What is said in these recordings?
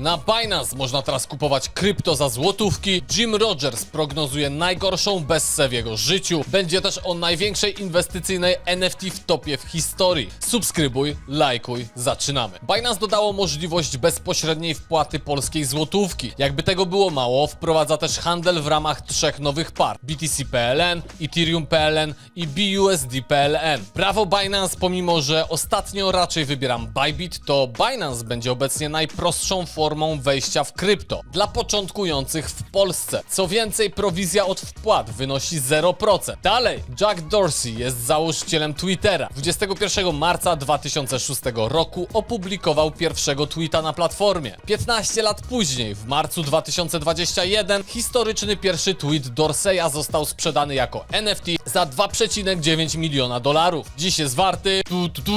Na Binance można teraz kupować krypto za złotówki. Jim Rogers prognozuje najgorszą bessę w jego życiu. Będzie też o największej inwestycyjnej NFT w topie w historii. Subskrybuj, lajkuj, zaczynamy. Binance dodało możliwość bezpośredniej wpłaty polskiej złotówki. Jakby tego było mało, wprowadza też handel w ramach trzech nowych par. BTC PLN, Ethereum PLN i BUSD PLN. Brawo Binance, pomimo że ostatnio raczej wybieram Bybit, to Binance będzie obecnie najprostszą formą wejścia w krypto dla początkujących w Polsce. Co więcej, prowizja od wpłat wynosi 0%. Dalej, Jack Dorsey jest założycielem Twittera. 21 marca 2006 roku opublikował pierwszego tweeta na platformie. 15 lat później, w marcu 2021, historyczny pierwszy tweet Dorseya został sprzedany jako NFT za 2,9 miliona dolarów. Dziś jest warty tu, tu, tu,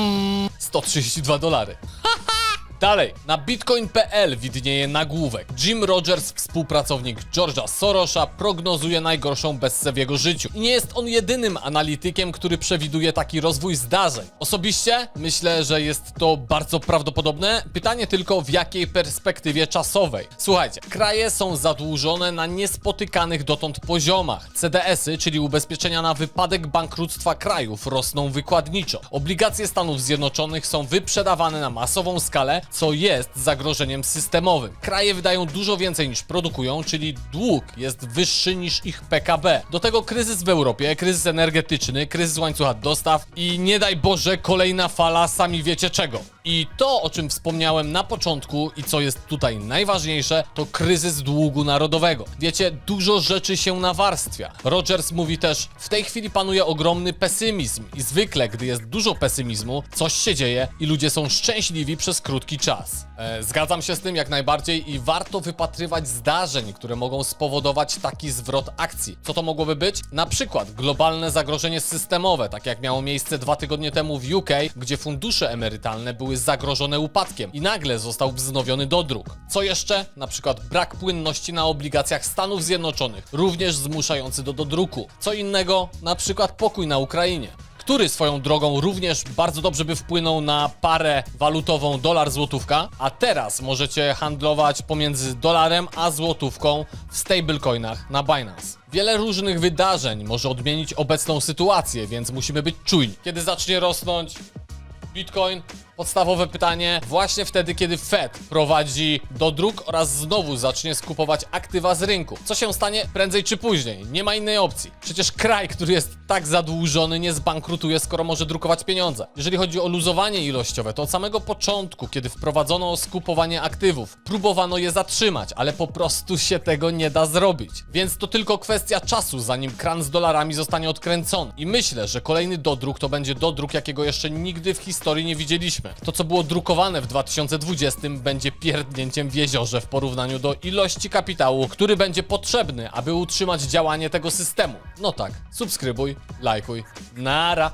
132 dolary. Dalej, na bitcoin.pl widnieje nagłówek. Jim Rogers, współpracownik George'a Soros'a, prognozuje najgorszą bessę w jego życiu. I nie jest on jedynym analitykiem, który przewiduje taki rozwój zdarzeń. Osobiście myślę, że jest to bardzo prawdopodobne. Pytanie tylko w jakiej perspektywie czasowej. Słuchajcie, kraje są zadłużone na niespotykanych dotąd poziomach. CDS-y, czyli ubezpieczenia na wypadek bankructwa krajów, rosną wykładniczo. Obligacje Stanów Zjednoczonych są wyprzedawane na masową skalę, co jest zagrożeniem systemowym. Kraje wydają dużo więcej niż produkują, czyli dług jest wyższy niż ich PKB. Do tego kryzys w Europie, kryzys energetyczny, kryzys łańcucha dostaw i nie daj Boże kolejna fala sami wiecie czego. I to, o czym wspomniałem na początku i co jest tutaj najważniejsze, to kryzys długu narodowego. Wiecie, dużo rzeczy się nawarstwia. Rogers mówi też, w tej chwili panuje ogromny pesymizm i zwykle, gdy jest dużo pesymizmu, coś się dzieje i ludzie są szczęśliwi przez krótki czas. E, zgadzam się z tym jak najbardziej i warto wypatrywać zdarzeń, które mogą spowodować taki zwrot akcji. Co to mogłoby być? Na przykład globalne zagrożenie systemowe, tak jak miało miejsce dwa tygodnie temu w UK, gdzie fundusze emerytalne były zagrożone upadkiem i nagle został wznowiony dodruk. Co jeszcze? Na przykład brak płynności na obligacjach Stanów Zjednoczonych, również zmuszający do dodruku. Co innego? Na przykład pokój na Ukrainie który swoją drogą również bardzo dobrze by wpłynął na parę walutową dolar-złotówka, a teraz możecie handlować pomiędzy dolarem a złotówką w stablecoinach na Binance. Wiele różnych wydarzeń może odmienić obecną sytuację, więc musimy być czujni. Kiedy zacznie rosnąć Bitcoin? Podstawowe pytanie, właśnie wtedy, kiedy Fed prowadzi do dróg oraz znowu zacznie skupować aktywa z rynku. Co się stanie prędzej czy później? Nie ma innej opcji. Przecież kraj, który jest tak zadłużony, nie zbankrutuje, skoro może drukować pieniądze. Jeżeli chodzi o luzowanie ilościowe, to od samego początku, kiedy wprowadzono skupowanie aktywów, próbowano je zatrzymać, ale po prostu się tego nie da zrobić. Więc to tylko kwestia czasu, zanim kran z dolarami zostanie odkręcony. I myślę, że kolejny dodruk to będzie dodruk, jakiego jeszcze nigdy w historii nie widzieliśmy. To, co było drukowane w 2020, będzie pierdnięciem w jeziorze w porównaniu do ilości kapitału, który będzie potrzebny, aby utrzymać działanie tego systemu. No tak, subskrybuj, lajkuj, nara.